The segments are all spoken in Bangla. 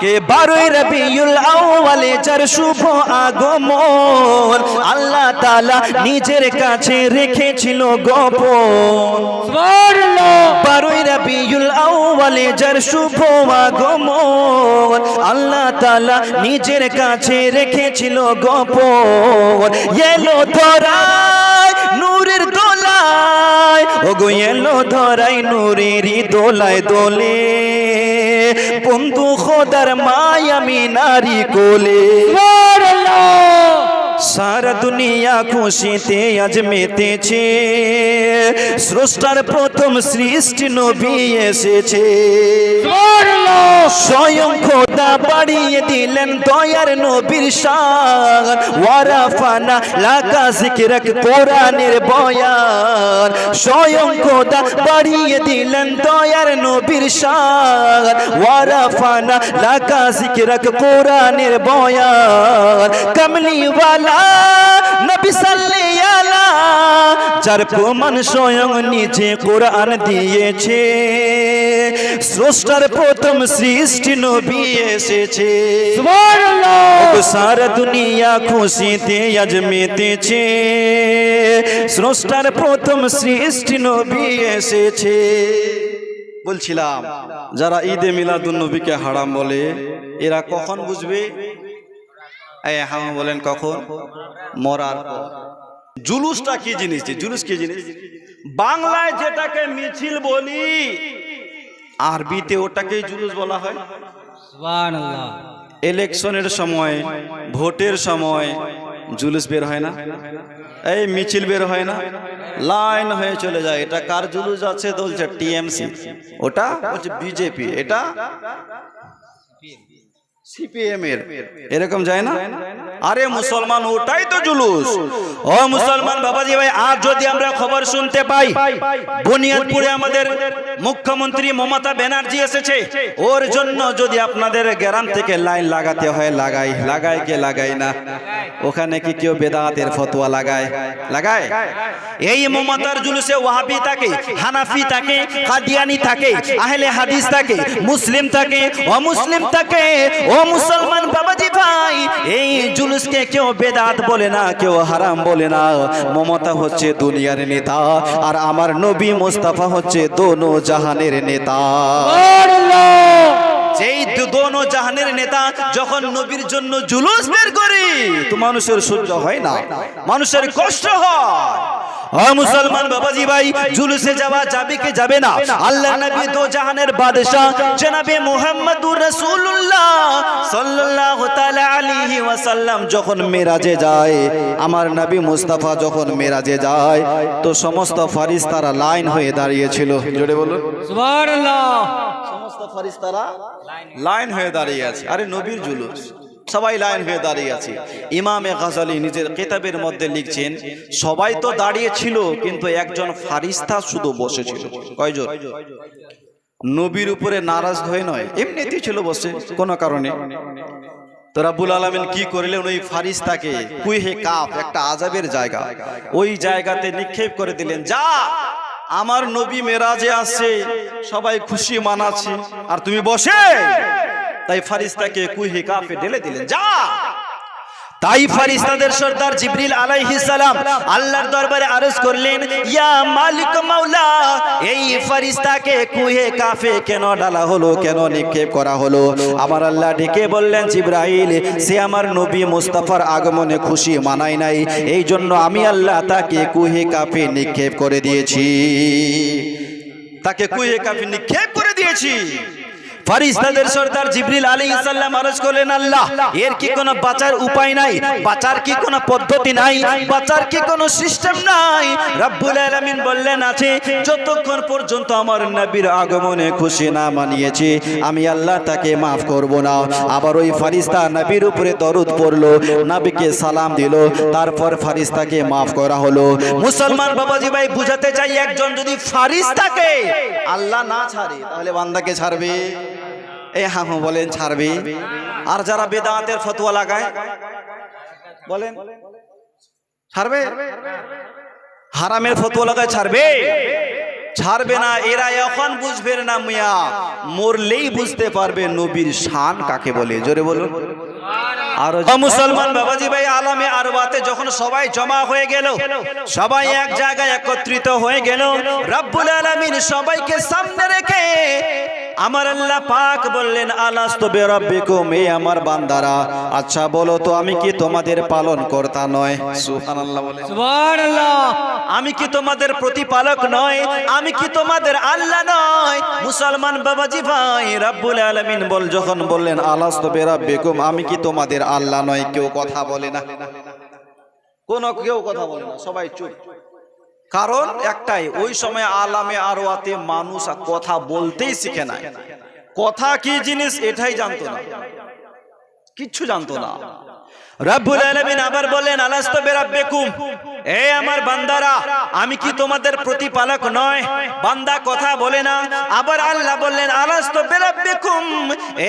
কে বারোই রবিউল আউয়ালে যার শুভ আগমন, আল্লাহ তাআলা নিজের কাছে রেখেছিল গোপন। বারোই রবিউল আউয়ালে যার শুভ আগমন, আল্লাহ তাআলা নিজের কাছে রেখেছিল গোপন। এলো নূরের দোলায় এলো ধরাই নূরেরই দোলায় দোলে। বন্ধু খোদার মায়ামি নারী কোলে। সারা দুনিয়া খুশিতে আজ মেতেছে। স্রষ্টার প্রথম সৃষ্টি নবী এসেছে। স্বয়ং খোদা বাড়িয়ে দিলেন দয়ার নবীর শান। ওয়ারাফানা, লাকা জিকিরক কোরআনের বয়ান। স্বয়ং খোদা বাড়িয়ে দিলেন দয়ার নবীর শান। ওয়ারাফানা, লাকা জিকিরক কোরআনের বয়ান। কমলিওয়ালা, নবী সাল্লি যার প্রমাণ স্বয়ং নিজে কোরআন দিয়েছে। স্রষ্টার প্রথম সৃষ্টি নবী এসেছে। সারা দুনিয়া খুশিতে আজ মেতেছে। স্রষ্টার প্রথম সৃষ্টি নবী এসেছে। বলছিলাম যারা ঈদে মিলাদুন নবীকে হারাম বলে এরা কখন বুঝবে? হাম বলেন কখন? মরার পর। জুলুসটা কি জিনিস? জুলুস কি জিনিস? বাংলায় যেটাকে মিছিল বলি আরবিতে ওটাকেই জুলুস বলা হয়। ইলেকশনের সময় ভোটের সময় জুলুস বের হয় না। এই মিছিল বের হয় না। লাইন হয়ে চলে যায়। এটা কার জুলুস আছে বলছে? টিএমসি। ওটা বলছে বিজেপি। এটা সিপিএম। এর এরকম যায় না? আরে মুসলমান ওটাই তো জুলুস। ও মুসলমান বাবাজি ভাই আর যদি আমরা খবর শুনতে পাই বুনিয়াদপুরে আমাদের মুখ্যমন্ত্রী মমতা ব্যানার্জি এসেছে। ওর জন্য যদি আপনাদের গ্রাম থেকে লাইন লাগাতে হয় লাগাই লাগাই কে লাগাই না? ওখানে কি কেউ বেদাতের ফতোয়া লাগায়? লাগায়? এই মমতার জুলুসে ওয়াহাবি থাকে হানাফি থাকে কাদিয়ানি থাকে আহলে হাদিস থাকে মুসলিম থাকে অমুসলিম থাকে ও মুসলমান বাবাজি ভাই এই জুলুসকে কেউ বেদাত বলে না কেউ হারাম বলে না। মমতা হচ্ছে দুনিয়ার নেতা আর আমার নবী মোস্তাফা হচ্ছে দোনো জাহানের নেতা। যেই দোনো জাহানের নেতা যখন নবীর জন্য জুলুস বের করি তো মানুষের সহ্য হয় না। মানুষের কষ্ট হয়। মুসলমান বাবাজি ভাই জুলুসে যাওয়া যাবে কি যাবে না। আল্লাহ নবী দো জাহানের বাদশা জনাবে মুহাম্মদুর রাসূলুল্লাহ সাল্লাল্লাহু তাআলা আলাইহি ওয়াসাল্লাম যখন মেরাজে যায় আমার নবী মুস্তাফা যখন মেরাজে যায় তো সমস্ত ফারিস্তারা লাইন হয়ে দাঁড়িয়েছিল। জোরে বলুন। সুবহানাল্লাহ। সমস্ত ফারিস্তারা লাইন হয়ে দাঁড়িয়ে আছে। আরে নবীর জুলুস। সবাই লাইন হয়ে দাঁড়িয়ে আছে। ইমামে গাজালি নিজের কেতাবের মধ্যে লিখছেন, সবাই তো দাঁড়িয়ে ছিল কিন্তু একজন ফারিস্তা শুধু বসেছিল। কয়জন? নবীর উপরে নারাজ হয়ে নয়, এমনিতেই ছিল বসে, কোনো কারণে। তো রাব্বুল আলামিন কি করলেন ওই ফারিস্তাকে? কুইহে কাপ একটা আজাবের জায়গা। ওই জায়গাতে নিক্ষেপ করে দিলেন, যা, আমার নবী মেরাজে আসছে সবাই খুশি মানাচ্ছে, আর তুমি বসে। তাই ফারিস্তাকে কুইহে কাপে ঢেলে দিলেন। যা! তাই ফারিস্তাদের সর্দার জিবরিল আলাইহিস সালাম আল্লাহর দরবারে আরজ করলেন ইয়া মালিক মাওলা এই ফারিস্তাকে কুহে কাফে কেন ডালা হলো কেন নিক্ষেপ করা হলো? আমার আল্লাহ ডেকে বললেন জিব্রাইল সে আমার নবী মুস্তাফার আগমনে খুশি মানায় নাই। এই জন্য আমি আল্লাহ তাকে কুহে কাফে নিক্ষেপ করে দিয়েছি। তাকে কুহে কাফে নিক্ষেপ করে দিয়েছি। ফারিস্তাদের সর্দার জিবরিল আলাইহিস সালাম আরজ করলেন আল্লাহ এর কি কোনো বাঁচার উপায় নাই? বাঁচার কি কোনো পদ্ধতি নাই? বাঁচার কি কোনো সিস্টেম নাই? রব্বুল আলামিন বললেন আছে যতক্ষণ পর্যন্ত আমার নবীর আগমনে খুশি না মানিয়েছে আমি আল্লাহ তাকে মাফ করব না। আবার ওই ফারিস্তা নবীর উপরে দরুদ পড়ল নবীকে সালাম দিল তারপর ফারিস্তাকে মাফ করা হলো। মুসলমান বাবাজি ভাই বুঝাতে চাই একজন যদি ফারিস্তাকে আল্লাহ না ছাড়ে তাহলে বান্দাকে ছাড়বে? এ হ্যাঁ হ্যাঁ বলেন, ছাড়বে। আর যারা বেদাতের ফতুয়া লাগায়, বলেন। ছাড়বে? হারামের ফতোয়া লাগায় ছাড়বে? ছাড়বে না, এরা এখন বুঝবে না মিয়া। মরলেই বুঝতে পারবে নবীর শান কাকে বলে। জোরে বলুন। আর মুসলমান বাবাজি ভাই, আলমে আলামে আরবাতে যখন সবাই জমা হয়ে গেল, সবাই এক জায়গায় একত্রিত হয়ে গেল, রব্বুল আলামিন সবাইকে সামনে রেখে আমার আল্লাহ পাক বললেন আলাস্তু বিরাব্বিকুম এ আমার বান্দারা। আচ্ছা বলো তো আমি কি তোমাদের পালন কর্তা নয়? সুবহানাল্লাহ বলে। সুবহানাল্লাহ। আমি কি তোমাদের প্রতিপালক নয়? আমি কি তোমাদের আল্লাহ নয়? মুসলমান বাবাজি ভাই রাব্বুল আলামিন বল যখন বললেন আলাস্তু বিরাব্বিকুম আমি কি তোমাদের আল্লাহ নয়? কেউ কথা বলে না। কোন কেউ কথা বলে না সবাই চুপ। কারণ একটাই ওই সময় আলামে আরোয়াতে মানুষ আর কথা বলতেই শিখে নাই। কথা কি জিনিস? এটাই জানতো না। কিচ্ছু জানতো না। আবার এ আমার বান্দারা, আমি কি তোমাদের প্রতিপালক নয়? বান্দা কথা বলে না। আবার আল্লাহ বললেন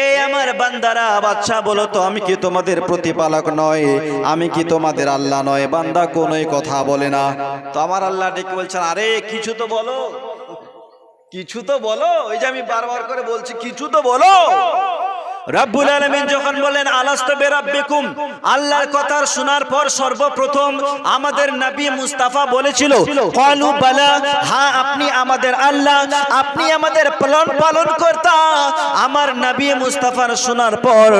এ আমার বান্দারা বাচ্চা বলো তো, আমি কি তোমাদের প্রতিপালক নয়? আমি কি তোমাদের আল্লাহ নয়? বান্দা কোনোই কথা বলে না। তো আমার আল্লাহ ডেকে বলছেন, আরে, কিছু তো বলো। কিছু তো বলো? ওই যে আমি বারবার করে বলছি, কিছু তো বলো। রাব্বুল আলামিন যখন বলেন, আলাস্ত বেরাব্বিকুম আল্লাহর কথা শোনার পর সর্বপ্রথম আমাদের নবী মুস্তাফা বলেছিল ক্বালু বালা হ্যাঁ আপনি আমাদের আল্লাহ, আপনি আমাদের পালন পালন কর্তা আমার নবী মুস্তাফার শোনার পর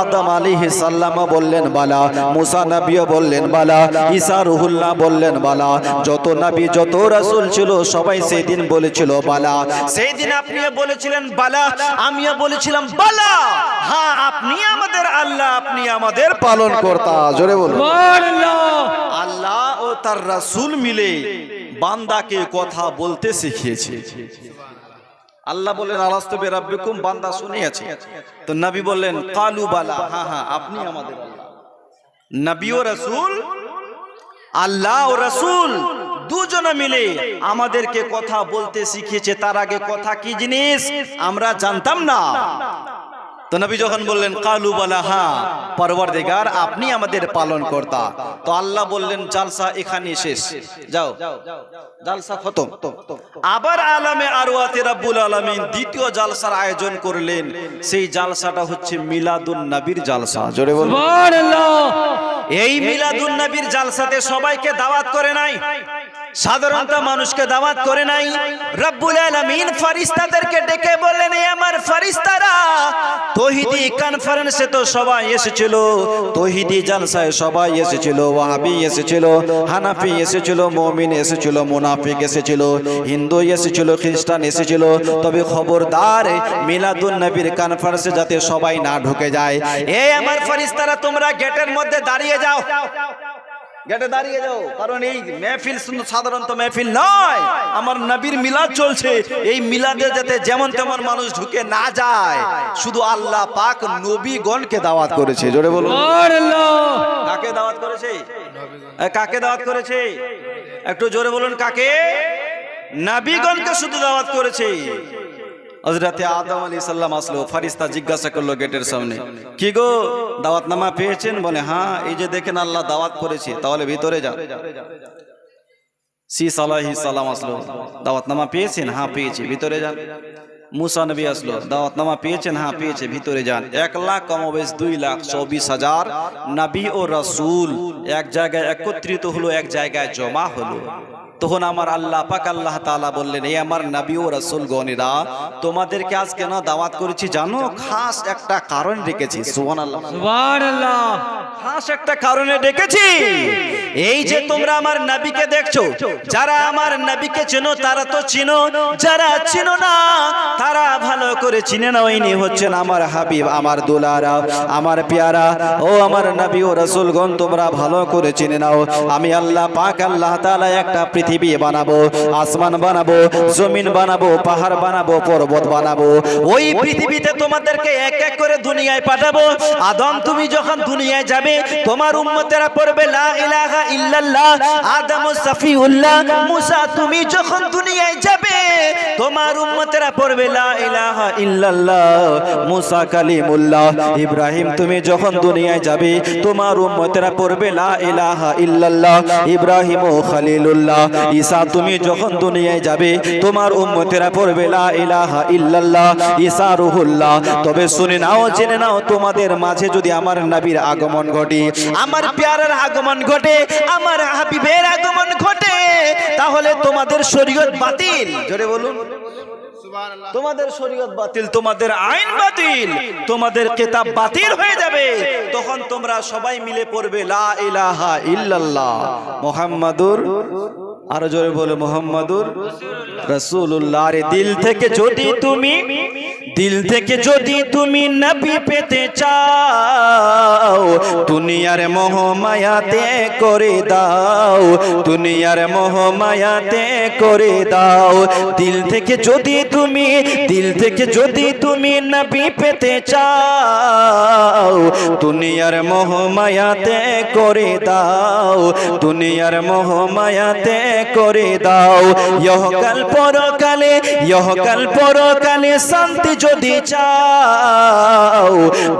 আদম আলাইহিস সালাম বললেন, বালা। মুসা নবীও বললেন, বালা। ঈসা রুহুল্লাহ বললেন, বালা। যত নবী, যত রাসূল ছিল, সবাই সেই দিন বলেছিল, বালা। সেই দিন আপনিও বলেছিলেন, বালা। আমিও বলেছিলাম, বালা। হ্যাঁ আপনি আমাদের আল্লাহ আপনি আমাদের পালন কর্তা। জোরে বলুন। আল্লাহ ও তার রাসূল মিলে বান্দাকে কথা বলতে শিখিয়েছে। আল্লাহ বললেন আলাস্তবে রাব্বিকুম বান্দা শুনিয়েছে। তো নবী বললেন কালু বালা হ্যাঁ হ্যাঁ আপনি আমাদের আল্লাহ। নবী ও রাসূল আল্লাহ ও রাসূল দুজনে মিলে আমাদেরকে কথা বলতে শিখিয়েছে। তার আগে কথা কি জিনিস? আমরা জানতাম না। তো নবী যখন বললেন কালু বলা হ্যাঁ পরবর্তীকার আপনি আমাদের পালন কর্তা তো আল্লাহ বললেন জালসা এখানে শেষ। যাও। জালসা খতম। আবার আলামে আরওয়াতে রাব্বুল আলামিন দ্বিতীয় জালসার আয়োজন করলেন। সেই জালসাটা হচ্ছে মিলাদুন নবীর জালসা। জোরে বলুন। সুবহানাল্লাহ। এই মিলাদুন নবীর জালসাতে সবাইকে দাওয়াত করে নাই? সাধারণত মানুষকে দাওয়াত করে নাই। রব্বুল আলামিন ফেরেশতাদেরকে ডেকে বললেন আমার ফেরেশতারা তৌহিদি কনফারেন্সে তো সবাই এসেছিল, তৌহিদি জালসায় সবাই এসেছিল, ওয়াহাবি এসেছিল, হানাফি এসেছিল, মুমিন এসেছিল, মুনাফিক এসেছিল, হিন্দু এসেছিল, খ্রিস্টান এসেছিল। তবে খবরদার মিলাদুন নবীর কনফারেন্সে যাতে সবাই না ঢুকে যায়। এই আমার ফেরেশতারা তোমরা গেটের মধ্যে দাঁড়িয়ে যাও। গেটে দাঁড়িয়ে যাও। কারণ এই মেহফিল শুধু সাধারণত মেহফিল নয় আমার নবীর মিলাদ চলছে। এই মিলাদে যাতে যেমন তেমন মানুষ ঢুকে না যায় শুধু আল্লাহ পাক নবীগণকে দাওয়াত করেছে। জোরে বলুন। সুবহানাল্লাহ। কাকে দাওয়াত করেছে? কাকে দাওয়াত করেছে? একটু জোরে বলুন কাকে? নবীগণকে শুধু দাওয়াত করেছে। হজরতে আদম আলী সাল্লাম আসলো ফারিস্তা জিজ্ঞাসা করল গেটের সামনে, কি গো দাওয়াত নামা পেয়েছেন? বলে হ্যাঁ এই যে দেখেন আল্লাহ দাওয়াত করেছে, তাহলে ভিতরে যা সি সালাহি সালাম আসলো দাওয়াত নামা পেয়েছেন? হ্যাঁ পেয়েছি, ভিতরে যান। মুসা নবী আসলো দাওয়াত নামা পেয়েছেন? হ্যাঁ পেয়েছে, ভিতরে যান। এক লাখ কমবেশ দুই লাখ চব্বিশ হাজার নবী ও রসুল এক জায়গায় একত্রিত হলো, এক জায়গায় জমা হলো। তখন আমার আল্লাহ পাক আল্লাহ তাআলা বললেন এই আমার নবী ও রাসূল গণেরা তোমাদেরকে আজ কেন দাওয়াত করেছি জানো? খাস একটা কারণ রেখেছি সুবহানাল্লাহ। সুবহানাল্লাহ। খাস একটা কারণে ডেকেছি। এই যে তোমরা আমার নবীকে দেখছ যারা আমার নবীকে চেনো তারা তো চিনো। যারা চিনো না তারা ভালো করে চিনে নাও ইনি হচ্ছেন আমার হাবিব আমার দুলারা আমার পেয়ারা। ও আমার নবী ও রাসূলগণ তোমরা ভালো করে চিনে নাও। আমি আল্লাহ পাক আল্লাহ তাআলা একটা পৃথিবী বানাবো, আসমান বানাবো, জমিন বানাবো, পাহাড় বানাবো, পর্বত বানাবো। ওই পৃথিবীতে তোমাদেরকে এক এক করে দুনিয়ায় পাঠাবো। আদম, তুমি যখন দুনিয়ায় যাবে, তোমার উম্মতেরা পড়বে, লা ইলাহা ইল্লাল্লাহ, আদম সাফিউল্লাহ। মুসা, তুমি যখন দুনিয়ায় যাবে, তোমার উম্মতেরা পড়বে, লা ইলাহা ইল্লাল্লাহ, মুসা কালিমুল্লাহ। ইব্রাহিম, তুমি যখন দুনিয়ায় যাবে, তোমার উম্মতেরা পড়বে, লা ইলাহা ইল্লাল্লাহ, ইব্রাহিম ও খলিলুল্লাহ। ঈসা, তুমি যখন দুনিয়ায় যাবে, তোমার উম্মতেরা পড়বে, লা ইলাহা ইল্লাল্লাহ, ঈসা রুহুল্লাহ। তবে শুনে নাও, জেনে নাও, তোমাদের মাঝে যদি আমার নবীর আগমন ঘটে, আমার পেয়ারার আগমন ঘটে, আমার হাবিবের আগমন ঘটে, তাহলে তোমাদের শরীয়ত বাতিল। জোরে বলুন। তোমাদের শরীয়ত বাতিল, তোমাদের আইন বাতিল, তোমাদের কিতাব বাতিল হয়ে যাবে। তখন তোমরা সবাই মিলে পড়বে, লা ইলাহা ইল্লাল্লাহ, মুহাম্মাদুর আরও জোরে বলে মোহাম্মদুর রসুল্লাহ রে দিল থেকে যদি তুমি দিল থেকে যদি তুমি নবী পেতে চাও, দুনিয়ার মোহ মায়াতে করে দাও, দুনিয়ার মোহ মায়াতে করে দাও। দিল থেকে যদি তুমি, দিল থেকে যদি তুমি নবী পেতে চাও, দুনিয়ার মোহ মায়াতে করে দাও, দুনিয়ার মোহ মায়াতে করে দাও। ইহকাল পরকালে ইহকাল পরকালে শান্তি যদি চাও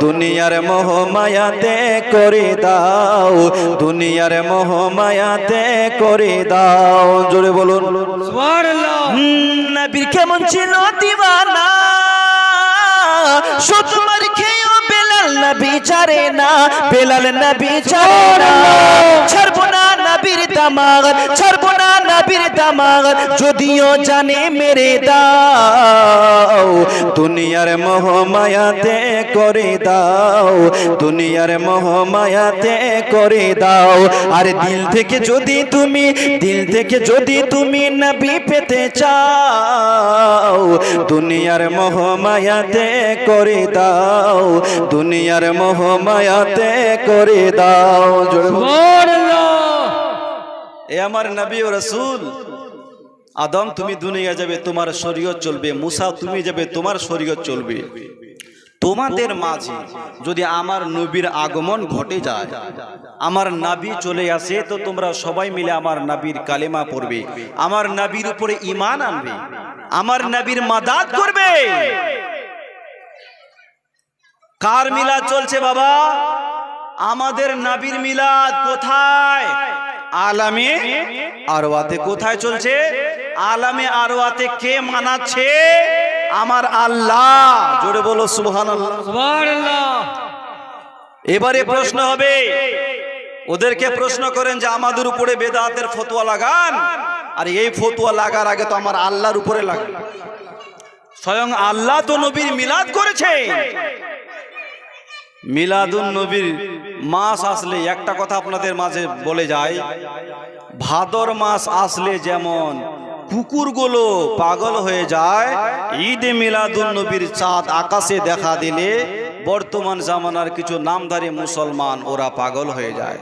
দুনিয়ার মোহ মায়াতে করে দাও দুনিয়ার মোহ মায়াতে করে দাও। জোরে বলুন। নবীর কেমন ছিল দিওয়ানা? সতমার খেয়েও বেলাল নবী ছাড়ে না বেলাল নবী ছাড়ে না। ছাড়বো না নবীর দামাগ ছাড়বো না নবীর দামাগ যদিও জানে মেরে দাও। দুনিয়ার মোহ মায়াতে করে দাও দুনিয়ার মোহ মায়াতে করে দাও। আর দিল থেকে যদি তুমি দিল থেকে যদি তুমি নবী পেতে চাও দুনিয়ার মোহ মায়াতে করে দাও দুনিয়ার মোহ মায়াতে করে দাও। জোরে এ আমার নবী ও রসুল। আদম তুমি দুনিয়া যাবে তোমার শরীয়ত চলবে। মুসা তুমি যাবে তোমার শরীয়ত চলবে। তোমাদের মাঝে যদি আমার নবীর আগমন ঘটে যায় আমার নাবি চলে আসে তো তোমরা সবাই মিলে আমার নাবির কালেমা পড়বে। আমার নাবির উপরে ইমান আনবে। আমার নাবির মাদাত করবে। কার মিলাদ চলছে বাবা? আমাদের নাবির মিলাদ কোথায়? আলামে আরওয়াতে কোথায় চলছে? আলামে আরওয়াতে কে মানাচ্ছে? আমার আল্লাহ। জোরে বলো সুবহানাল্লাহ। এবারে প্রশ্ন হবে ওদেরকে প্রশ্ন করেন যে আমাদের উপরে বেদাতের ফতোয়া লাগান? আর এই ফতুয়া লাগার আগে তো আমার আল্লাহর উপরে লাগে স্বয়ং আল্লাহ তো নবীর মিলাদ করেছে। মিলাদুন নবীর মাস আসলে একটা কথা আপনাদের মাঝে বলে যায় ভাদর মাস আসলে যেমন কুকুরগুলো পাগল হয়ে যায়। ঈদে মিলাদুল নবীর চাঁদ আকাশে দেখা দিলে বর্তমান জামানার কিছু নামধারী মুসলমান ওরা পাগল হয়ে যায়।